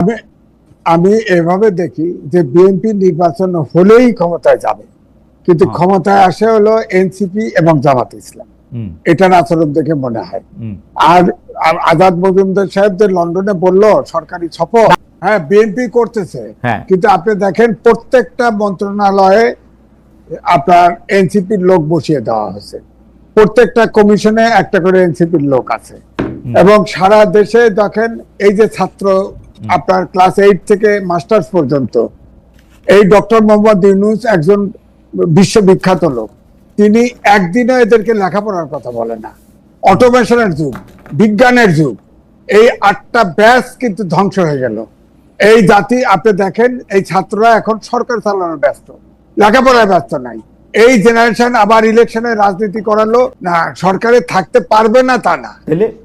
আমি- আমি এভাবে দেখি যে বিএনপি নির্বাচন হলেই ক্ষমতায় যাবে। কিন্তু হ্যাঁ। ক্ষমতায় আসে হলো এনসিপি এবং জামাত ইসলাম। এটার আচরণ দেখে মনে হয়। আর আর আজাদ মজুমদার সাহেব যে লন্ডনে বলল সরকারি সফর হ্যাঁ বিএনপি করতেছে। হ্যাঁ। কিন্তু আপনি দেখেন প্রত্যেকটা মন্ত্রণালয়ে আপনার এনসিপির লোক বসিয়ে দেওয়া হয়েছে। প্রত্যেকটা কমিশনে একটা করে এনসিপির লোক আছে। এবং সারা দেশে দেখেন এই যে ছাত্র আপনার ক্লাস এইট থেকে মাস্টার্স পর্যন্ত। এই ডক্টর মোহাম্মদ ইউনুস একজন বিশ্ববিখ্যাত লোক। তিনি একদিনও এদেরকে লেখাপড়ার কথা বলে না। অটোমেশনের যুগ বিজ্ঞানের যুগ। এই আটটা ব্যাস কিন্তু ধ্বংস হয়ে গেল। এই জাতি আপনি দেখেন এই ছাত্ররা এখন সরকার চালানোর ব্যস্ত। লেখাপড়ায় ব্যস্ত নাই। এই জেনারেশন আবার ইলেকশনে রাজনীতি করালো। না সরকারে থাকতে পারবে না তা না।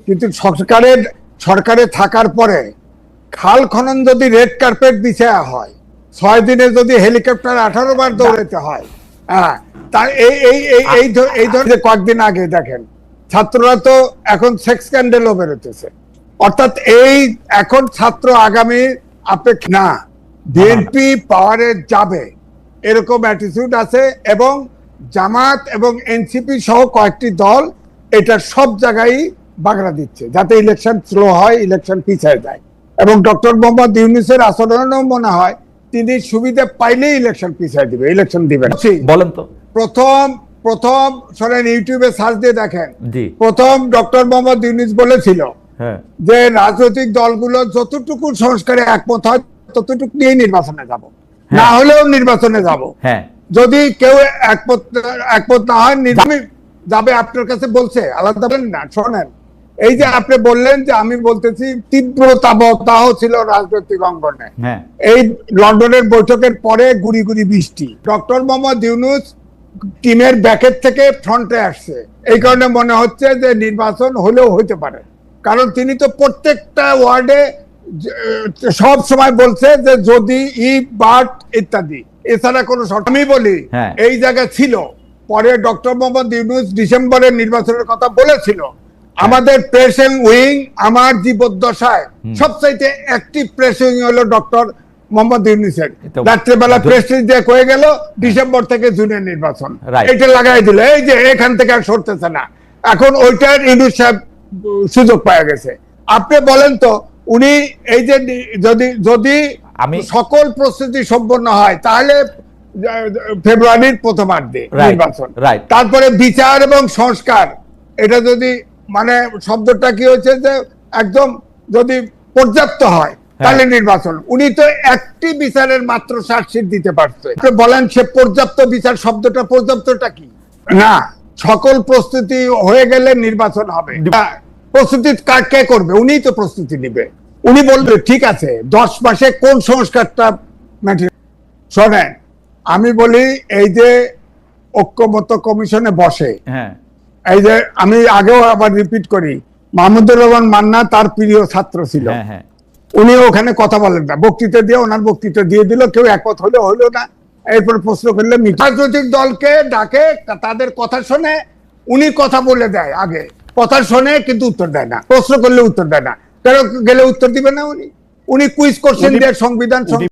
কিন্তু সরকারের সরকারে থাকার পরে খাল খনন যদি রেড কার্পেট বিছায়া হয় ছয় দিনে যদি হেলিকপ্টার আঠারো বার দৌড়াতে হয় হ্যাঁ তার এই এই এই এই ধরনের কয়েকদিন আগে দেখেন ছাত্ররা তো এখন সেক্স স্ক্যান্ডেলও বেরোতেছে। অর্থাৎ এই এখন ছাত্র আগামী আপেক্ষা না বিএনপি পাওয়ারে যাবে এরকম অ্যাটিটিউড আছে এবং জামাত এবং এনসিপি সহ কয়েকটি দল এটা সব জায়গায় বাগড়া দিচ্ছে যাতে ইলেকশন স্লো হয় ইলেকশন পিছিয়ে যায়। এবং ডক্টর মোহাম্মদ ইউনুসের আচরণও মনে হয় তিনি সুবিধা পাইলেই ইলেকশন পিছিয়ে দিবে ইলেকশন দিবে না। বলেন তো। প্রথম প্রথম শোনেন ইউটিউবে সার্চ দিয়ে দেখেন। প্রথম ডক্টর মোহাম্মদ ইউনুস বলেছিল হ্যাঁ। যে রাজনৈতিক দলগুলো যতটুকু সংস্কারে একমত হয় ততটুকু নিয়েই নির্বাচনে যাব। না হলেও নির্বাচনে যাব। হ্যাঁ। যদি কেউ একমত একমত না হয় যাবে আপনার কাছে বলছে আলাদা বলেন না শোনেন। এই যে আপনি বললেন যে আমি বলতেছি তীব্র তাবদাহ ছিল রাজনৈতিক অঙ্গনে। হ্যাঁ। এই লন্ডনের বৈঠকের পরে গুড়ি গুড়ি বৃষ্টি। ডক্টর মোহাম্মদ ইউনুস টিমের ব্যাকের থেকে ফ্রন্টে আসছে। এই কারণে মনে হচ্ছে যে নির্বাচন হলেও হইতে পারে। কারণ তিনি তো প্রত্যেকটা ওয়ার্ডে সব সময় বলছে যে যদি ই বাট ইত্যাদি। এছাড়া কোনো আমি বলি হ্যাঁ। এই জায়গা ছিল। পরে ডক্টর মোহাম্মদ ইউনুস ডিসেম্বরের নির্বাচনের কথা বলেছিল। আমাদের প্রেসিং উইং আমার জীবদ্দশায় সবচাইতে অ্যাক্টিভ প্রেসিং হলো ডক্টর মোহাম্মদ ইউনুসের এতো- রাত্রেবেলা রিলিজ হয়ে গেল ডিসেম্বর থেকে জুনের নির্বাচন। এটা লাগাই দিল এই যে এখান থেকে আর সরতেছে না। এখন ওইটার ইউনুস সাহেব সুযোগ পাওয়া গেছে। আপনি বলেন তো উনি এই যে যদি যদি আমি- সকল প্রস্তুতি সম্পন্ন হয় তাহলে ফেব্রুয়ারির প্রথমার্ধে নির্বাচন। তারপরে বিচার এবং সংস্কার এটা যদি মানে শব্দটা কি হচ্ছে যে একদম যদি পর্যাপ্ত হয় তাহলে নির্বাচন। উনি তো একটি বিচারের মাত্র চার্জশিট দিতে পারছে। বলেন সে পর্যাপ্ত বিচার শব্দটা পর্যাপ্তটা কি? না সকল প্রস্তুতি হয়ে গেলে নির্বাচন হবে। হ্যাঁ, প্রস্তুতি কে করবে? উনিই তো প্রস্তুতি নিবে। উনি বলবে ঠিক আছে দশ মাসে কোন সংস্কারটা শোনেন আমি বলি এই যে ঐক্যমত কমিশনে বসে হ্যাঁ। এই যে আমি আগেও আবার রিপিট করি মাহমুদুর রহমান মান্না তার প্রিয় ছাত্র ছিল। হ্যাঁ হ্যাঁ। উনি ওখানে কথা বলেন না বক্তৃতা দিয়ে ওনার বক্তৃতা দিয়ে দিল কেউ একমত হলে হলো না। এরপর প্রশ্ন করলে। রাজনৈতিক দলকে ডাকে তাদের কথা শুনে উনি কথা বলে দেয় আগে। কথা শোনে কিন্তু উত্তর দেয় না। প্রশ্ন করলে উত্তর দেয় না। কেন গেলে উত্তর দিবে না উনি? উনি কুইজ করছেন যে সংবিধান